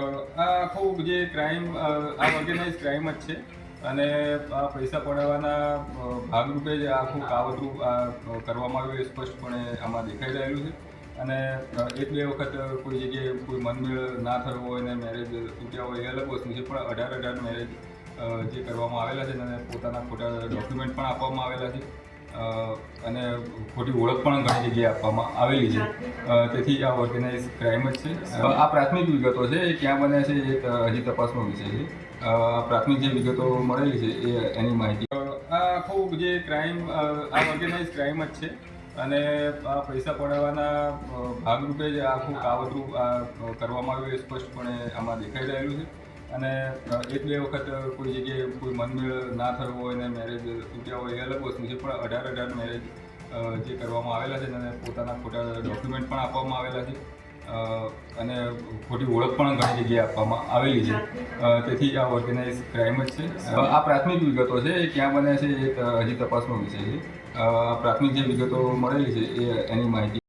આ આખું જે ક્રાઇમ આ ઓર્ગેનાઇઝ ક્રાઇમ જ છે. અને આ પૈસા પડાવવાના ભાગરૂપે જ આખું કાવતરું, આ કરવામાં આવ્યું એ સ્પષ્ટપણે આમાં દેખાઈ રહેલું છે. અને એક બે વખત કોઈ જગ્યાએ કોઈ મનમેળ ના થયો હોય ને મેરેજ તૂટ્યા હોય એ અલગ વસ્તુ છે, પણ અઢાર અઢાર મેરેજ જે કરવામાં આવેલા છે અને પોતાના ખોટા ડોક્યુમેન્ટ પણ આપવામાં આવેલા છે. અને ખોટી ઓળખ પણ ઘણી જગ્યાએ આપવામાં આવેલી છે. તેથી આ ઓર્ગેનાઇઝ ક્રાઇમ જ છે. આ પ્રાથમિક વિગતો છે, એ ક્યાં બને છે, એ હજી તપાસનો વિષય છે. પ્રાથમિક જે વિગતો મળેલી છે, એ એની માહિતી. આ આખું જે ક્રાઇમ આ ઓર્ગેનાઇઝ ક્રાઇમ જ છે. અને આ પૈસા પડાવવાના ભાગરૂપે જ આખું આ કરવામાં આવ્યું એ સ્પષ્ટપણે આમાં દેખાઈ રહેલું છે. અને એક વખત કોઈ જગ્યાએ કોઈ મનમેળ ના થયો હોય ને મેરેજ તૂટ્યા હોય એ અલગ વસ્તુ છે, પણ અઢાર અઢાર મેરેજ જે કરવામાં આવેલા છે અને પોતાના ખોટા ડોક્યુમેન્ટ પણ આપવામાં આવેલા છે અને ખોટી ઓળખ પણ ઘણી જગ્યાએ આપવામાં આવેલી છે. તેથી આ ઓર્ગેનાઇઝ ક્રાઇમ જ છે. આ પ્રાથમિક વિગતો છે, એ ક્યાં બને છે એ હજી તપાસનો વિષય છે. પ્રાથમિક જે વિગતો મળેલી છે એ એની માહિતી